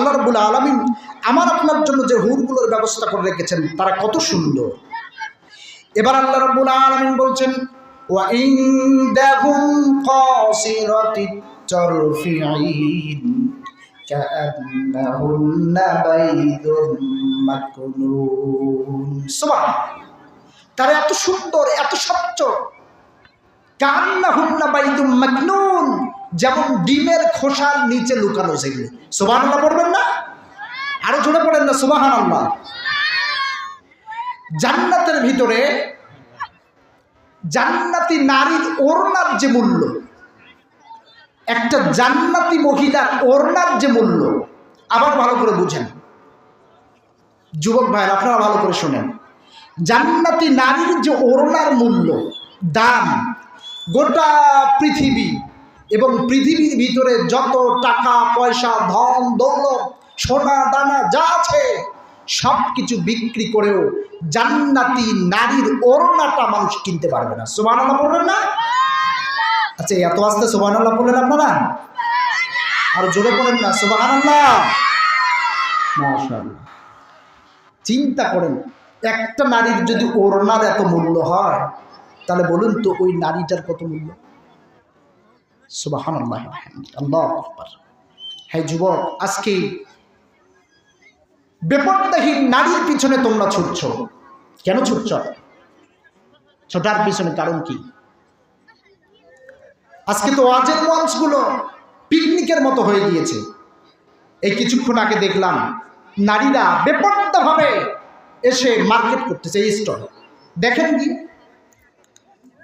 আল্লাহ রবুল আলমিন আমার আপনার জন্য যে হুরগুলোর ব্যবস্থা করে রেখেছেন, তারা কত সুন্দর। এবার আল্লাহ রবুল আলমিন বলছেন তারা এত সুন্দর, এত স্বচ্ছ। স্বচ্ছ কান্নাহুন্না বাইদুম মাকনুন, যেমন ডিমের খোসার নিচে লুকানো সেগুলো সুবহানাল্লাহ পড়বেন না? আরও জোরে পড়েন না, সুবহানাল্লাহ। জান্নাতের ভিতরে জান্নাতি নারীর ওড়নার যে মূল্য, একটা জান্নাতি মহিলার ওড়নার যে মূল্য, আবার ভালো করে বুঝেন। যুবক ভাইয়ের, আপনারা ভালো করে শোনেন। জান্নাতি নারীর যে ওড়নার মূল্য, দাম গোটা পৃথিবী এবং পৃথিবীর ভিতরে যত টাকা, পয়সা, ধন, দৌলত, সোনা, দানা যা আছে সব কিছু বিক্রি করেও জান্নাতি নারীর ওড়নাটা মানুষ কিনতে পারবে না। সুবাহ বলবেন না? আচ্ছা এত আস্তে সুবাহ বললেন আপনারা? আর জোরে পড়েন না সুবাহ চিন্তা করেন, একটা নারীর যদি ওড়নার এত মূল্য হয় তাহলে বলুন তো ওই নারীটার কত মূল্য? সুবাহান আল্লাহ আল্লাহ হ্যাঁ যুবক, আজকে বেপরদাহীন নারীর পিছনে তোমরা ছুটছ। কেন ছুটছ? ছোটার পিছনে কারণ কি? আজকে তো ওয়াজের মঞ্চগুলো পিকনিকের মতো হয়ে গিয়েছে। এই কিছুক্ষণ আগে দেখলাম নারীরা বেপর্দাভাবে এসে মার্কেট করতেছে স্টল। দেখেন কি?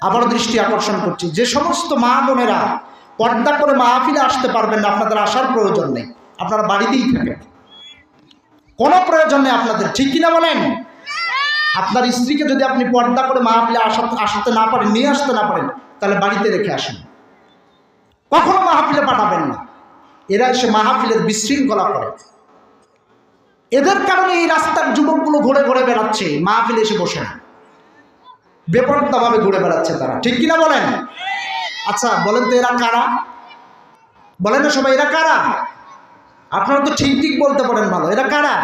আবার দৃষ্টি আকর্ষণ করছি। যে সমস্ত মা বোনেরা পর্দা করে মাহফিলে আসতে পারবেন না, আপনাদের আসার প্রয়োজন নেই। আপনারা বাড়িতেই থাকেন। কোনো প্রয়োজন নেই আপনাদের, ঠিক কিনা বলেন? আপনার স্ত্রীকে যদি আপনি পর্দা করে মাহফিলে আসাতে আসতে না পারেন, নিয়ে আসতে না পারেন, তাহলে বাড়িতে রেখে আসেন। কখনো মাহফিলে পাঠাবেন না। এরা এসে মাহফিলের বিশৃঙ্খলা করে। এদের কারণে এই রাস্তার যুবকগুলো ঘুরে ঘুরে বেড়াচ্ছে, মাহফিলে এসে বসে না। বেপরদাভাবে ঘুরে বেড়াচ্ছে তারা। ঠিক কিনা বলেন? আচ্ছা বলেন তো এরা কারা? বলেন না সবাই, এরা কারা? আপনারা তো ঠিক ঠিক বলতে পারেন ভালো। এরা কারা?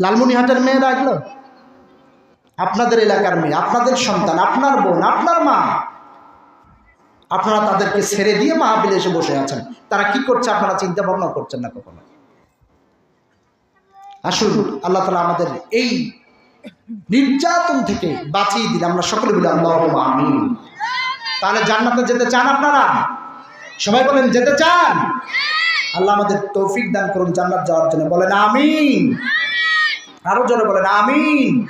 লালমনিহাটের মেয়েরা এগুলো আপনাদের এলাকার মেয়ে, আপনাদের সন্তান, আপনার বোন, আপনার মা। আপনারা তাদেরকে ছেড়ে দিয়ে মাহবিলে এসে বসে আছেন। তারা কি করছে আপনারা চিন্তা ভাবনা করছেন না কখনো? আসুন, আল্লাহ তালা আমাদের এই নির্যাতন থেকে বাঁচিয়ে দিলে আমরা সকলে বলি আল্লাহ তাহলে জান্নাতে যেতে চান আপনারা? সবাই বলেন, যেতে চান? আল্লাহ আমাদের তৌফিক দান করুন জান্নাত যাওয়ার জন্য। বলেন, আমিন। আরও জোরে বলেন, আমিন।